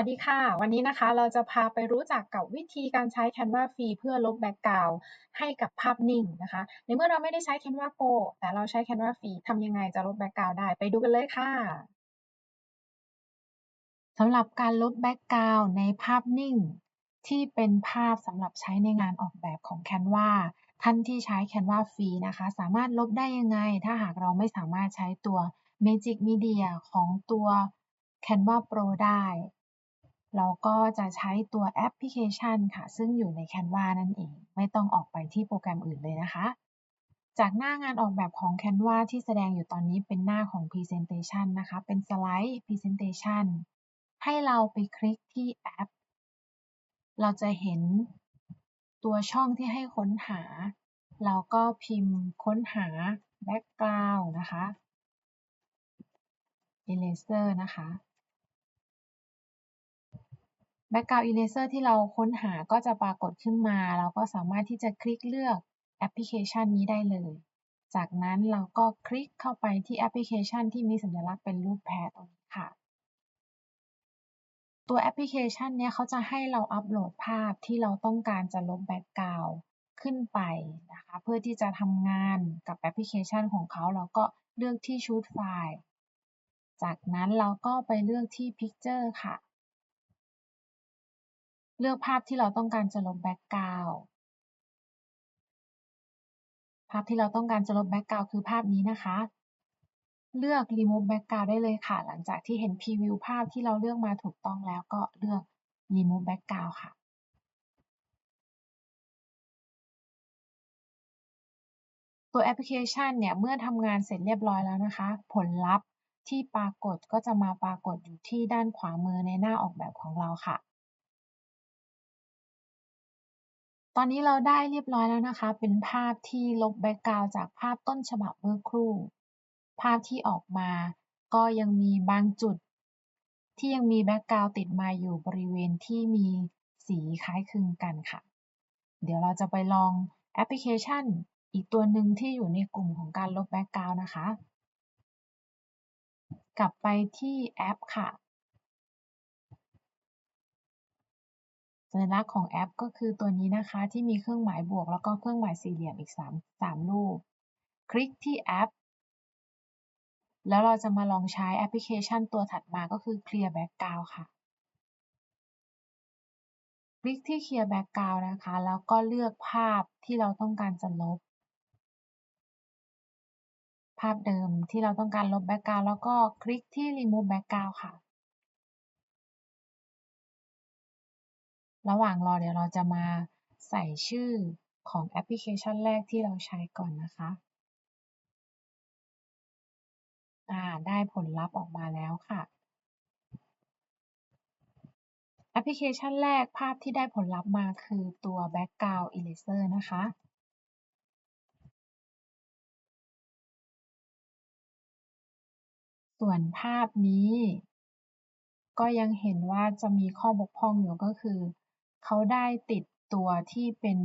วัสดีค่ะ วันนี้นะคะเราจะพาไปรู้จักกับวิธีการใช้ Canva ฟรีเพื่อลบแบ็กกราวด์ให้กับภาพนิ่งนะคะ ในเมื่อเราไม่ได้ใช้ Canva Pro แต่เราใช้ Canva ฟรีทำยังไงจะลบแบ็กกราวด์ได้ไปดูกันเลยค่ะสำหรับการลบแบ็กกราวด์ในภาพนิ่ง ที่เป็นภาพสำหรับใช้ในงานออกแบบของ Canva ท่านที่ใช้ Canva ฟรีนะคะ สามารถลบได้ยังไง ถ้าหากเราไม่สามารถใช้ตัว Magic Media ของตัว Canva Pro ได้ เราก็จะใช้ตัวแอปพลิเคชันค่ะ ซึ่งอยู่ใน Canva นั่นเอง ไม่ต้องออกไปที่โปรแกรมอื่นเลยนะคะ จากหน้างานออกแบบของ Canva ที่แสดงอยู่ตอนนี้เป็นหน้าของ Presentation นะคะ เป็นสไลด์ Presentation ให้เราไปคลิกที่แอป เราจะเห็นตัวช่องที่ให้ค้นหา เราก็พิมพ์ค้นหา Background นะคะ Eraser นะคะ Background Eraser ที่เราค้นหาก็จะปรากฏขึ้นมา เราก็สามารถที่จะคลิกเลือกแอปพลิเคชันนี้ได้เลย จากนั้นเราก็คลิกเข้าไปที่แอปพลิเคชันที่มีสัญลักษณ์เป็นรูปแพรตรงนี้ค่ะ ตัวแอปพลิเคชันนี้เขาจะให้เราอัปโหลดภาพที่เราต้องการจะลบแบ็กกราวด์ขึ้นไปนะคะ เพื่อที่จะทำงานกับแอปพลิเคชันของเขาเราก็เลือกที่ชุดไฟล์จากนั้นเราก็ไปเลือกที่ Picture ค่ะ เลือกภาพที่เราต้องการจะลบแบ็กกราวด์ภาพที่เราต้องการจะลบแบ็กกราวด์คือภาพนี้นะคะ เลือก remove background ได้เลยค่ะ หลังจากที่เห็นพรีวิวภาพที่เราเลือกมาถูกต้องแล้วก็เลือก remove background ค่ะตัวแอปพลิเคชันเนี่ย เมื่อทำงานเสร็จเรียบร้อยแล้วนะคะ ผลลัพธ์ที่ปรากฏก็จะมาปรากฏอยู่ที่ด้านขวามือในหน้าออกแบบของเราค่ะ ตอนนี้เราได้เรียบร้อยแล้วนะคะ เป็นภาพที่ลบแบ็กกราวจากภาพต้นฉบับเมื่อครู่ ภาพที่ออกมาก็ยังมีบางจุด ที่ยังมีแบ็กกราวติดมาอยู่บริเวณที่มีสีคล้ายคลึงกันค่ะ เดี๋ยวเราจะไปลองแอปพลิเคชัน อีกตัวหนึ่งที่อยู่ในกลุ่มของการลบแบ็กกราวนะคะ กลับไปที่แอปค่ะสั ญลักษณ์ของแอปก็คือตัวนี้นะคะที่มีเครื่องหมายบวก แล้วก็เครื่องหมายสี่เหลี่ยมอีก 3 3 รูป คลิกที่แอป แล้วเราจะมาลองใช้แอปพลิเคชันตัวถัดมาก็คือ Clear Background ค่ะ คลิกที่ Clear Background นะคะ แล้วก็เลือกภาพที่เราต้องการจะลบ ภาพเดิมที่เราต้องการลบแบ็กกราวแล้วก็คลิกที่ Remove Background ค่ะ ระหว่างรอเดี๋ยวเราจะมาใส่ชื่อของแอปพลิเคชันแรกที่เราใช้ก่อนนะคะอ่าได้ผลลัพธ์ออกมาแล้วค่ะ แอปพลิเคชันแรกภาพที่ได้ผลลัพธ์มาคือตัว Background Eraser นะคะส่วนภาพนี้ ก็ยังเห็นว่าจะมีข้อบกพร่องอยู่ก็คือ เขาได้ติดตัวที่เป็น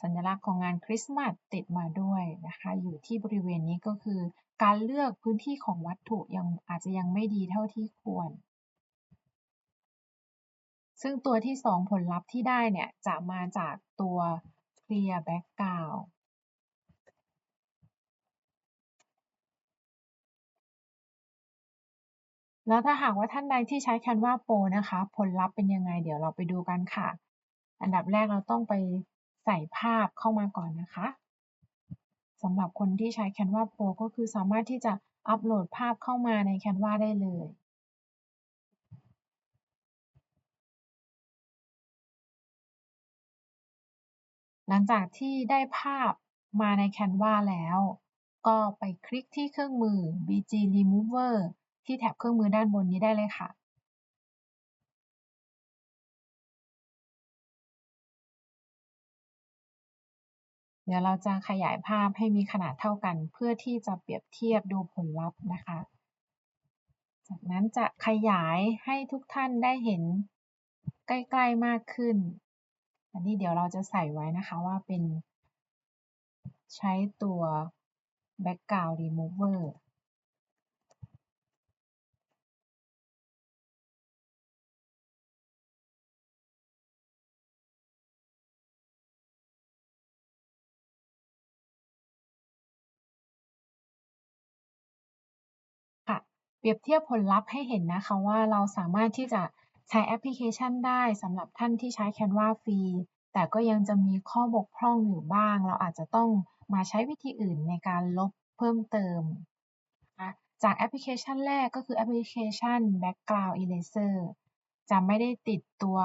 สัญลักษณ์ของงานคริสต์มาสติดมาด้วยนะคะ อยู่ที่บริเวณนี้ก็คือ การเลือกพื้นที่ของวัตถุยังอาจจะยังไม่ดีเท่าที่ควร ซึ่งตัวที่ 2 ผลลัพธ์ที่ได้เนี่ย จะมาจากตัว clear background แล้วถ้าหากว่าท่านใดที่ใช้ Canva Pro นะคะ ผลลัพธ์เป็นยังไง เดี๋ยวเราไปดูกันค่ะ อันดับแรกเราต้องไปใส่ภาพเข้ามาก่อนนะคะสำหรับคนที่ใช้ Canva Pro ก็คือสามารถที่จะอัปโหลดภาพเข้ามาใน Canva ได้เลยหลังจากที่ได้ภาพมาใน Canva แล้ว ก็ไปคลิกที่เครื่องมือ BG Remover ที่แถบเครื่องมือด้านบนนี้ได้เลยค่ะเดี๋ยวเราจะขยายภาพให้มีขนาดเท่ากัน เพื่อที่จะเปรียบเทียบดูผลลัพธ์นะคะ จากนั้นจะขยายให้ทุกท่านได้เห็นใกล้ๆมากขึ้น อันนี้เดี๋ยวเราจะใส่ไว้นะคะว่าเป็นใช้ตัว background remover เปรียบเทียบผลลัพธ์ให้เห็นนะคะว่าเราสามารถที่จะใช้แอปพลิเคชันได้สำหรับท่านที่ใช้ Canva ฟรี แต่ก็ยังจะมีข้อบกพร่องอยู่บ้าง เราอาจจะต้องมาใช้วิธีอื่นในการลบเพิ่มเติม จากแอปพลิเคชันแรกก็คือแอปพลิเคชัน Background Eraser จะไม่ได้ติดตัว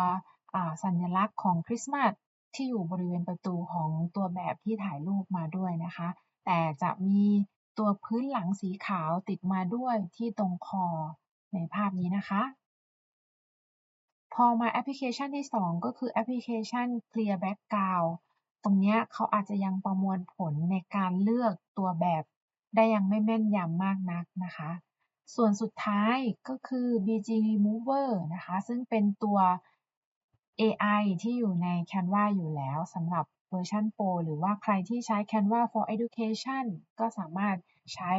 สัญลักษณ์ของคริสต์มาสที่อยู่บริเวณประตูของตัวแบบที่ถ่ายรูปมาด้วยนะคะ แต่จะมี ตัวพื้นหลังสีขาวติดมาด้วยที่ตรงคอในภาพนี้นะคะ พอมาแอปพลิเคชันที่ 2 ก็คือแอปพลิเคชัน Clear Background ตรงนี้เขาอาจจะยังประมวลผลในการเลือกตัวแบบได้ยังไม่แม่นยำมากนักนะคะ ส่วนสุดท้ายก็คือ BG Remover นะคะ ซึ่งเป็นตัว AI ที่อยู่ใน Canva อยู่แล้วสำหรับเวอร์ชัน Pro หรือว่าใครที่ใช้ Canva for Education ก็สามารถใช้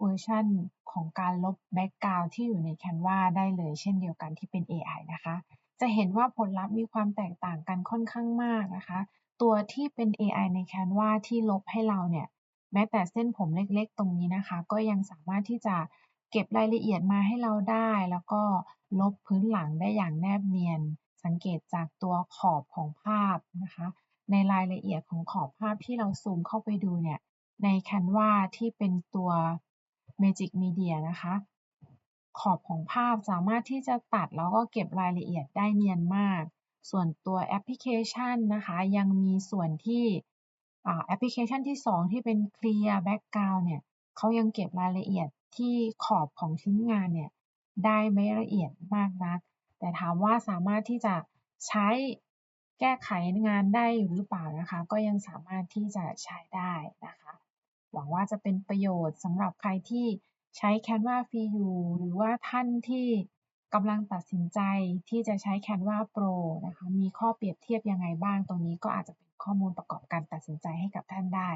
เวอร์ชันของการลบแบ็กกราวด์ที่อยู่ใน Canva ได้เลยเช่นเดียวกันที่เป็น AI นะคะ จะเห็นว่าผลลัพธ์มีความแตกต่างกันค่อนข้างมากนะคะ ตัวที่เป็น AI ใน Canva ที่ลบให้เราเนี่ยแม้แต่เส้นผมเล็กๆ ตรงนี้นะคะ ก็ยังสามารถที่จะเก็บรายละเอียดมาให้เราได้ แล้วก็ลบพื้นหลังได้อย่างแนบเนียน งเกตจากตัวขอบของภาพนะคะ ในรายละเอียดของขอบภาพที่เราซูมเข้าไปดูเนี่ย ใน Canva ที่เป็นตัว Magic Media นะคะ ขอบของภาพสามารถที่จะตัดแล้วก็เก็บรายละเอียดได้เนียนมาก ส่วนตัวแอปพลิเคชันนะคะ ยังมีส่วนที่แอปพลิเคชันที่ 2 ที่เป็น Clear Background เนี่ยเขายังเก็บรายละเอียดที่ขอบของชิ้นงานเนี่ยได้ไม่ละเอียดมากนัก แต่ถามว่าสามารถที่จะใช้แก้ไขงานได้หรือเปล่านะคะ ก็ยังสามารถที่จะใช้ได้นะคะ หวังว่าจะเป็นประโยชน์สำหรับใครที่ใช้ Canva ฟรีอยู่หรือว่าท่านที่กำลังตัดสินใจที่จะใช้ Canva Pro นะคะ มีข้อเปรียบเทียบยังไงบ้าง ตรงนี้ก็อาจจะเป็นข้อมูลประกอบการตัดสินใจให้กับท่านได้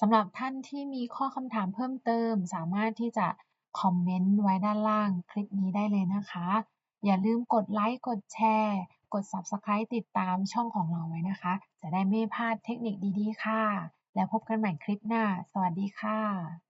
สำหรับท่านที่มีข้อคำถามเพิ่มเติม สามารถที่จะคอมเมนต์ไว้ด้านล่างคลิปนี้ได้เลยนะคะ อย่าลืมกดไลค์กดแชร์ กด Subscribe ติดตามช่องของเราไว้นะคะ จะได้ไม่พลาดเทคนิคดีๆ ค่ะ แล้วพบกันใหม่คลิปหน้า สวัสดีค่ะ